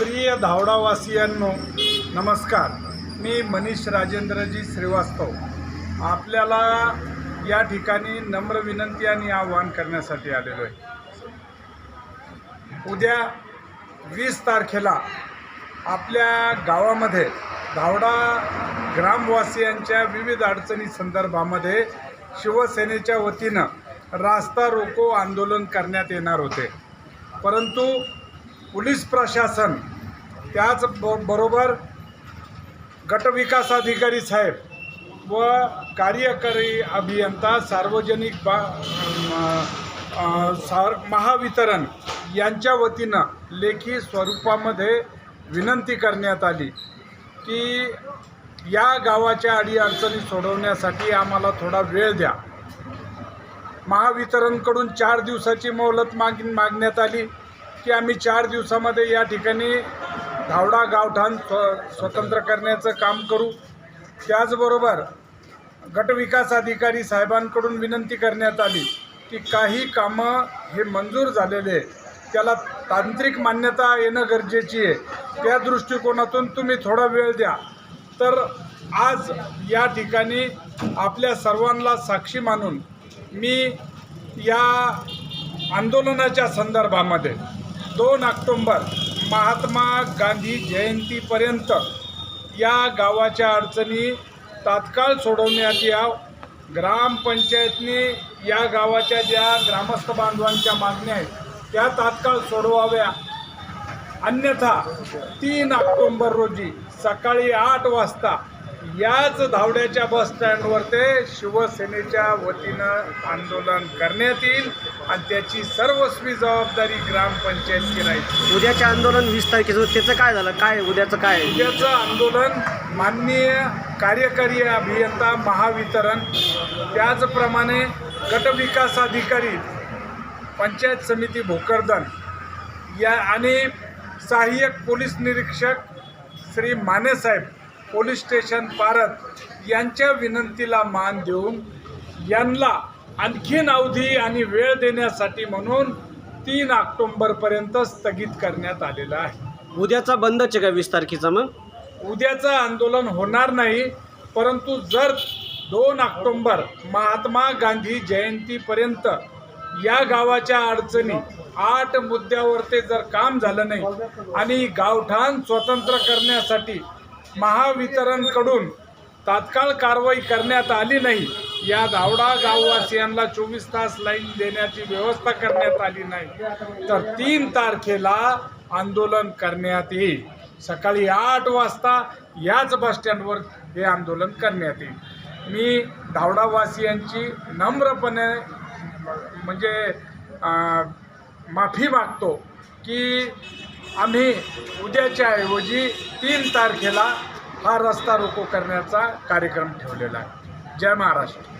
प्रिय धावडावासियांनो नमस्कार. मी मनीष राजेंद्रजी श्रीवास्तव. आपल्याला या ठिकाणी नम्र विनंती आणि आवाहन करण्यासाठी आलेलो आहे. उद्या वीस तारखेला आपल्या गावामध्ये धावडा ग्रामवासियांच्या विविध अडचणी संदर्भामध्ये शिवसेनेच्या वतीनं रास्ता रोको आंदोलन करण्यात येणार होते. परंतु पोलीस प्रशासन त्याच ब बरोबर गटविकास अधिकारी साहेब व कार्यकारी अभियंता सार्वजनिक बा सार महावितरण यांच्या वतीनं लेखी स्वरूपामध्ये विनंती करण्यात आली की या गावाच्या अडीअडचणी सोडवण्यासाठी आम्हाला थोडा वेळ द्या. महावितरणकडून चार दिवसाची मोहलत माग मागण्यात आली. की आम्ही चार दिवसामध्ये या ठिकाणी धावडा गावठाण स्व स्वतंत्र करण्याचं काम करू. त्याचबरोबर गटविकास अधिकारी साहेबांकडून विनंती करण्यात आली की काही कामं हे मंजूर झालेले आहे, त्याला तांत्रिक मान्यता येणं गरजेची आहे. त्या दृष्टिकोनातून तुम्ही थोडा वेळ द्या. तर आज या ठिकाणी आपल्या सर्वांना साक्षी मानून मी या आंदोलनाच्या संदर्भामध्ये दोन ऑक्टोंबर महात्मा गांधी जयंतीपर्यंत या गावाच्या अडचणी तात्काळ सोडवण्यात याव ग्रामपंचायतने या गावाच्या ज्या ग्रामस्थ बांधवांच्या मागण्या आहेत त्या तात्काळ सोडवाव्या. अन्यथा तीन ऑक्टोंबर रोजी सकाळी आठ वाजता याच धावड्याच्या बस स्टँडवर ते शिवसेनेच्या वतीनं आंदोलन करण्यात येईल आणि त्याची सर्वस्वी जबाबदारी ग्रामपंचायतची राहील. उद्याचे आंदोलन वीस तारखेचं त्याचं काय झालं? काय उद्याचं काय उद्याचं आंदोलन माननीय कार्यकारी अभियंता महावितरण. त्याचप्रमाणे गटविकास अधिकारी पंचायत समिती भोकरदन या आणि सहाय्यक पोलीस निरीक्षक श्री मानेसाहेब पोलीस स्टेशन पारत यांच्या विनंतीला मान देऊन यांना आणखीन अवधी आणि वेळ देण्यासाठी म्हणून तीन ऑक्टोंबरपर्यंत स्थगित करण्यात आलेलं आहे. उद्याचा बंदच आहे का वीस तारखेचा मग? उद्याचं आंदोलन होणार नाही परंतु जर दोन ऑक्टोंबर महात्मा गांधी जयंतीपर्यंत या गावाच्या अडचणी आठ मुद्द्यावर ते जर काम झालं नाही आणि गावठाण स्वतंत्र करण्यासाठी महावितरणकडून तात्काळ कारवाई करण्यात आली नाही. या धावडा गाववासियांना चोवीस तास लाईन देण्याची व्यवस्था करण्यात आली नाही. तर तीन तारखेला आंदोलन करण्यात येईल. सकाळी आठ वाजता याच बसस्टँडवर हे आंदोलन करण्यात येईल. मी धावडावासियांची नम्रपणे म्हणजे माफी मागतो की आम्ही उद्याच्या ऐवजी तीन तारखेला हा रस्ता रोको करण्याचा कार्यक्रम ठेवलेला आहे. जय महाराष्ट्र.